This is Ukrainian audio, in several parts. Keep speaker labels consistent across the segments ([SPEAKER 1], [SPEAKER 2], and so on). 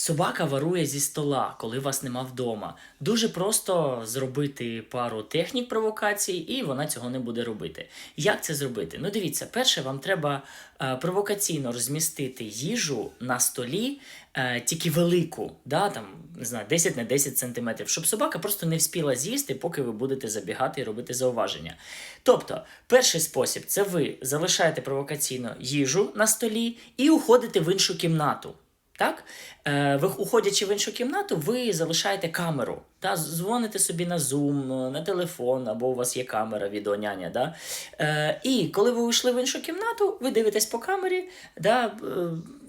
[SPEAKER 1] Собака варує зі стола, коли вас нема вдома. Дуже просто зробити пару технік провокацій, і вона цього не буде робити. Як це зробити? Ну, дивіться, перше, вам треба е, провокаційно розмістити їжу на столі, е, тільки велику, да, там, не знаю, 10 на 10 сантиметрів, щоб собака просто не вспіла з'їсти, поки ви будете забігати і робити зауваження. Тобто, перший спосіб це ви залишаєте провокаційно їжу на столі і уходите в іншу кімнату. Так? Е, ви, уходячи в іншу кімнату, ви залишаєте камеру. Та, дзвоните собі на Zoom, на телефон, або у вас є камера відеоняня. Да? Е, і коли ви вийшли в іншу кімнату, ви дивитесь по камері, да, е,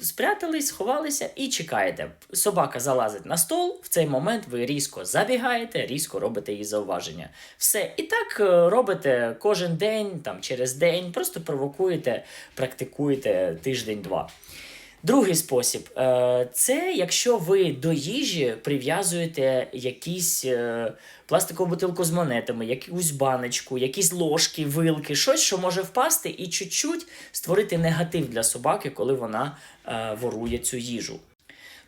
[SPEAKER 1] спрятались, сховалися і чекаєте. Собака залазить на стол, в цей момент ви різко забігаєте, різко робите їй зауваження. Все. І так е, робите кожен день, там, через день, просто провокуєте, практикуєте тиждень-два. Другий спосіб е, це якщо ви до їжі прив'язуєте якісь е, пластикову бутилку з монетами, якусь баночку, якісь ложки, вилки, щось, що може впасти і чуть-чуть створити негатив для собаки, коли вона е, ворує цю їжу.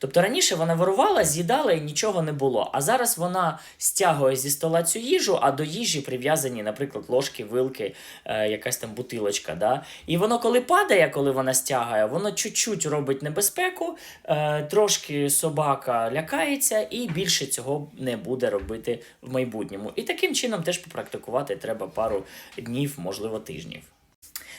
[SPEAKER 1] Тобто раніше вона ворувала, з'їдала і нічого не було. А зараз вона стягує зі стола цю їжу, а до їжі прив'язані, наприклад, ложки, вилки, е, якась там бутилочка. Да? І воно, коли падає, коли вона стягає, воно чуть-чуть робить небезпеку, е, трошки собака лякається і більше цього не буде робити в майбутньому. І таким чином теж попрактикувати треба пару днів, можливо, тижнів.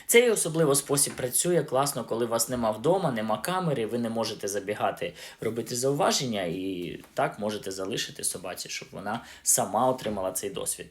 [SPEAKER 1] Цей особливо спосіб працює класно, коли вас нема вдома, нема камери, ви не можете забігати робити зауваження, і так можете залишити собаці, щоб вона сама отримала цей досвід.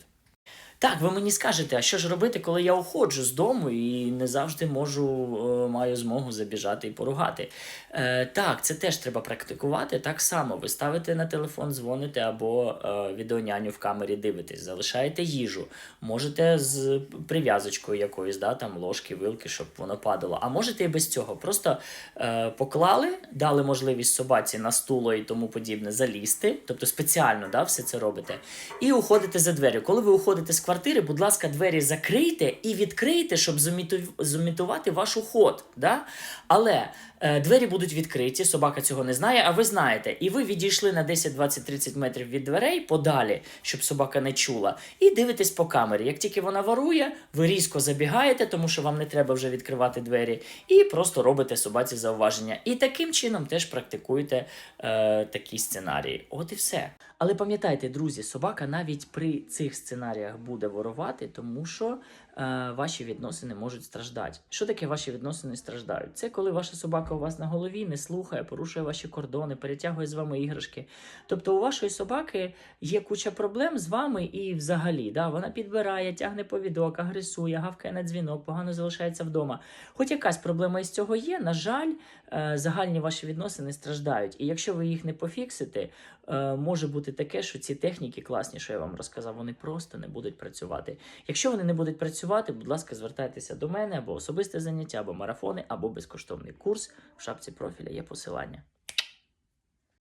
[SPEAKER 1] Так, ви мені скажете, а що ж робити, коли я уходжу з дому і не завжди можу, е, маю змогу забіжати і поругати. Е, так, це теж треба практикувати. Так само ви ставите на телефон, дзвоните або е, відеоняню в камері дивитесь, залишаєте їжу, можете з прив'язочкою якоюсь, да, там ложки, вилки, щоб воно падало. А можете і без цього. Просто е, поклали, дали можливість собаці на стуло і тому подібне залізти, тобто спеціально да, все це робите, і уходите за двері. Коли ви уходите з квартири, будь ласка, двері закрийте і відкрийте, щоб зуміту- зумітувати ваш уход. Да? Але е, двері будуть відкриті, собака цього не знає, а ви знаєте. І ви відійшли на 10, 20, 30 метрів від дверей подалі, щоб собака не чула, і дивитесь по камері. Як тільки вона ворує, ви різко забігаєте, тому що вам не треба вже відкривати двері, і просто робите собаці зауваження. І таким чином теж практикуєте е, такі сценарії. От і все. Але пам'ятайте, друзі, собака навіть при цих сценаріях буде ворувати, тому що е, ваші відносини можуть страждати. Що таке ваші відносини страждають? Це коли ваша собака у вас на голові не слухає, порушує ваші кордони, перетягує з вами іграшки. Тобто у вашої собаки є куча проблем з вами і взагалі. Да? Вона підбирає, тягне повідок, агресує, гавкає на дзвінок, погано залишається вдома. Хоч якась проблема із цього є, на жаль, е, загальні ваші відносини страждають. І якщо ви їх не пофіксите, е, може бути таке, що ці техніки класні, що я вам розказав, вони просто не будуть працювати. Якщо вони не будуть працювати, будь ласка, звертайтеся до мене або особисте заняття, або марафони, або безкоштовний курс. В шапці профіля є посилання.